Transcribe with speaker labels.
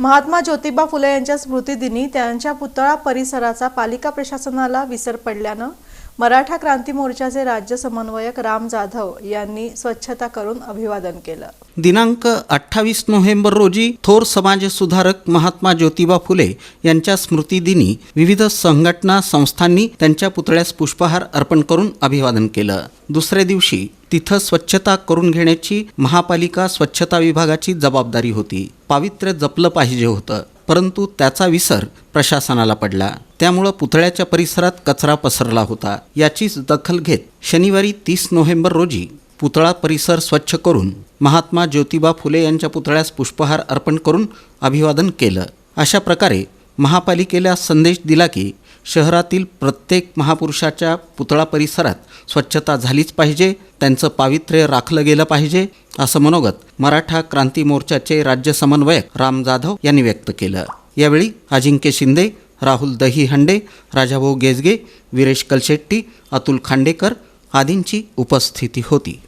Speaker 1: महात्मा ज्योतिबा फुले यांच्या स्मृतिदिनी त्यांच्या पुतळा परिसराचा पालिका प्रशासनाला विसर पडल्यानं मराठा क्रांती मोर्चाचे राज्य समन्वयक राम जाधव यांनी स्वच्छता करून अभिवादन केलं.
Speaker 2: दिनांक अठ्ठावीस नोव्हेंबर रोजी थोर समाज सुधारक महात्मा ज्योतिबा फुले यांच्या स्मृतिदिनी विविध संघटना संस्थांनी त्यांच्या पुतळ्यास पुष्पहार अर्पण करून अभिवादन केलं. दुसऱ्या दिवशी तिथं स्वच्छता करून घेण्याची महापालिका स्वच्छता विभागाची जबाबदारी होती. पावित्र्य जपलं पाहिजे होतं परंतु त्याचा विसर प्रशासनाला पडला. त्यामुळं पुतळ्याच्या परिसरात कचरा पसरला होता. याचीच दखल घेत शनिवारी तीस नोव्हेंबर रोजी पुतळा परिसर स्वच्छ करून महात्मा ज्योतिबा फुले यांच्या पुतळ्यास पुष्पहार अर्पण करून अभिवादन केलं. अशा प्रकारे महापालिकेला संदेश दिला की शहरातील प्रत्येक महापुरुषाच्या पुतळा परिसरात स्वच्छता झालीच पाहिजे त्यांचं पावित्र्य राखलं गेलं पाहिजे असं मनोगत मराठा क्रांती मोर्चाचे राज्य समन्वयक राम जाधव यांनी व्यक्त केलं. यावेळी अजिंक्य शिंदे राहुल दहीहंडे राजाभाऊ गेजगे वीरेश कलशेट्टी अतुल खांडेकर आदींची उपस्थिती होती.